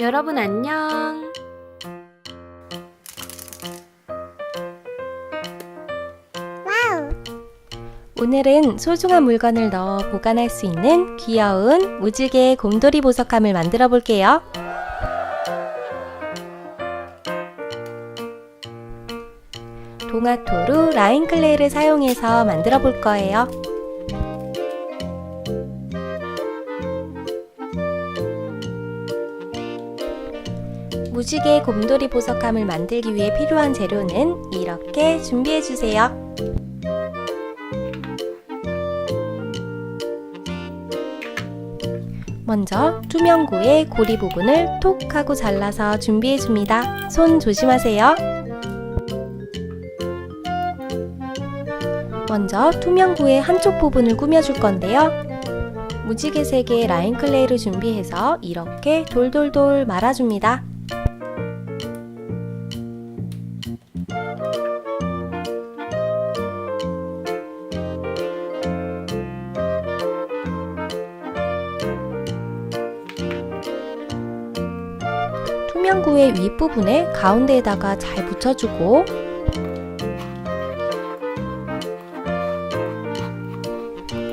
여러분 안녕. 오늘은 소중한 물건을 넣어 보관할 수 있는 귀여운 무지개 곰돌이 보석함을 만들어 볼게요. 동아토루 라인클레이를 사용해서 만들어 볼 거예요. 무지개 곰돌이 보석함을 만들기 위해 필요한 재료는 이렇게 준비해 주세요. 먼저 투명구의 고리 부분을 톡 하고 잘라서 준비해 줍니다. 손 조심하세요. 먼저 투명구의 한쪽 부분을 꾸며줄 건데요. 무지개색의 라인 클레이를 준비해서 이렇게 돌돌돌 말아줍니다. 투명구의 윗부분에 가운데에다가 잘 붙여주고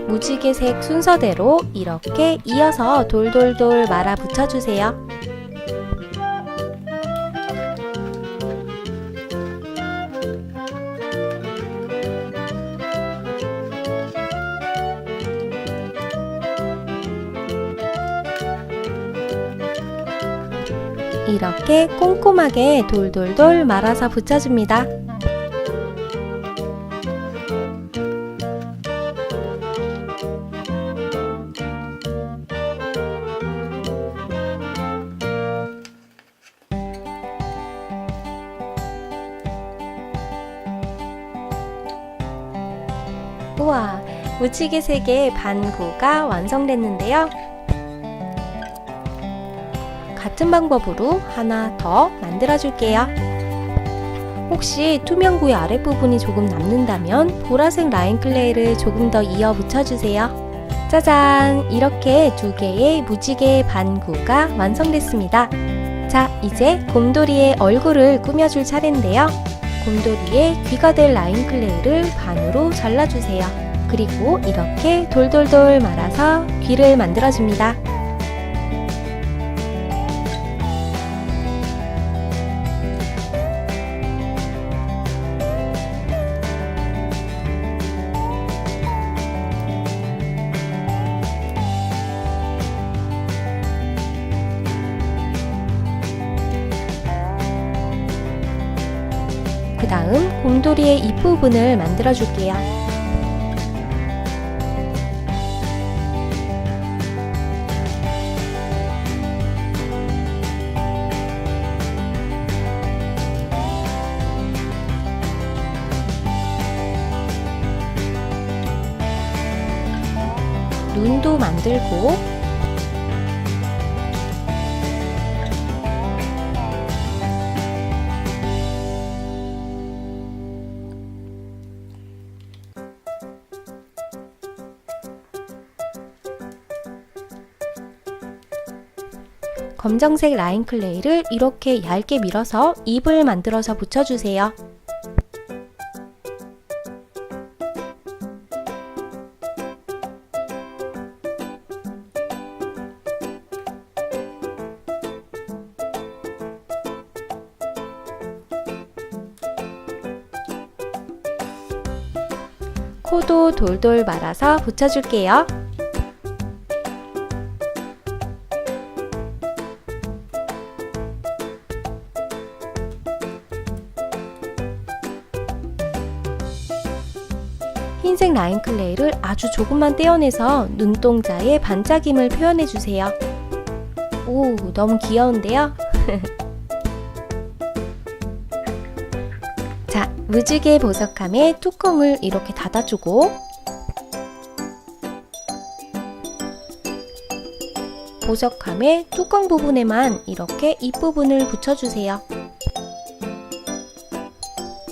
무지개색 순서대로 이렇게 이어서 돌돌돌 말아 붙여주세요. 이렇게 꼼꼼하게 돌돌돌 말아서 붙여줍니다. 우와, 무지개색의 반구가 완성됐는데요. 같은 방법으로 하나 더 만들어 줄게요. 혹시 투명구의 아랫부분이 조금 남는다면 보라색 라인 클레이를 조금 더 이어 붙여주세요. 짜잔! 이렇게 두 개의 무지개 반구가 완성됐습니다. 자, 이제 곰돌이의 얼굴을 꾸며줄 차례인데요. 곰돌이의 귀가 될 라인 클레이를 반으로 잘라주세요. 그리고 이렇게 돌돌돌 말아서 귀를 만들어줍니다. 그 다음 곰돌이의 입부분을 만들어 줄게요. 눈도 만들고 검정색 라인 클레이를 이렇게 얇게 밀어서 입을 만들어서 붙여주세요. 코도 돌돌 말아서 붙여줄게요. 흰색 라인 클레이를 아주 조금만 떼어내서 눈동자의 반짝임을 표현해주세요. 오, 너무 귀여운데요? 자, 무지개 보석함의 뚜껑을 이렇게 닫아주고 보석함의 뚜껑 부분에만 이렇게 입부분을 붙여주세요.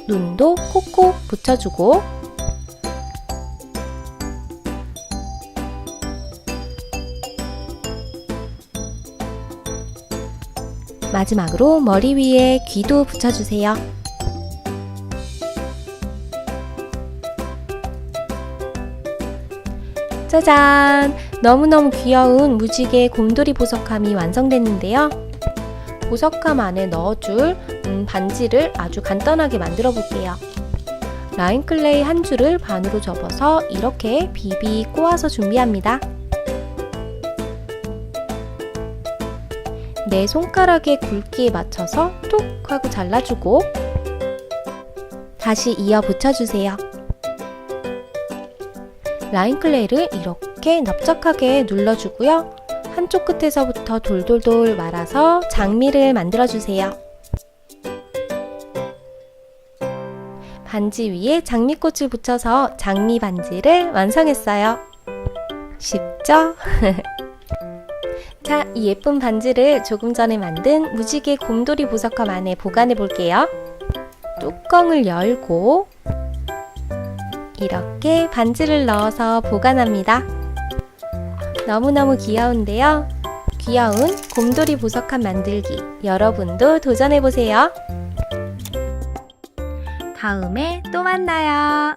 눈도 콕콕 붙여주고 마지막으로 머리 위에 귀도 붙여주세요. 짜잔! 너무너무 귀여운 무지개 곰돌이 보석함이 완성됐는데요. 보석함 안에 넣어줄 음, 반지를 아주 간단하게 만들어 볼게요. 라인 클레이 한 줄을 반으로 접어서 이렇게 비비 꼬아서 준비합니다. 내 손가락의 굵기에 맞춰서 톡 하고 잘라주고 다시 이어 붙여주세요. 라인 클레이를 이렇게 납작하게 눌러주고요. 한쪽 끝에서부터 돌돌돌 말아서 장미를 만들어주세요. 반지 위에 장미꽃을 붙여서 장미 반지를 완성했어요. 쉽죠? 자, 이 예쁜 반지를 조금 전에 만든 무지개 곰돌이 보석함 안에 보관해 볼게요. 뚜껑을 열고 이렇게 반지를 넣어서 보관합니다. 너무너무 귀여운데요. 귀여운 곰돌이 보석함 만들기 여러분도 도전해 보세요. 다음에 또 만나요.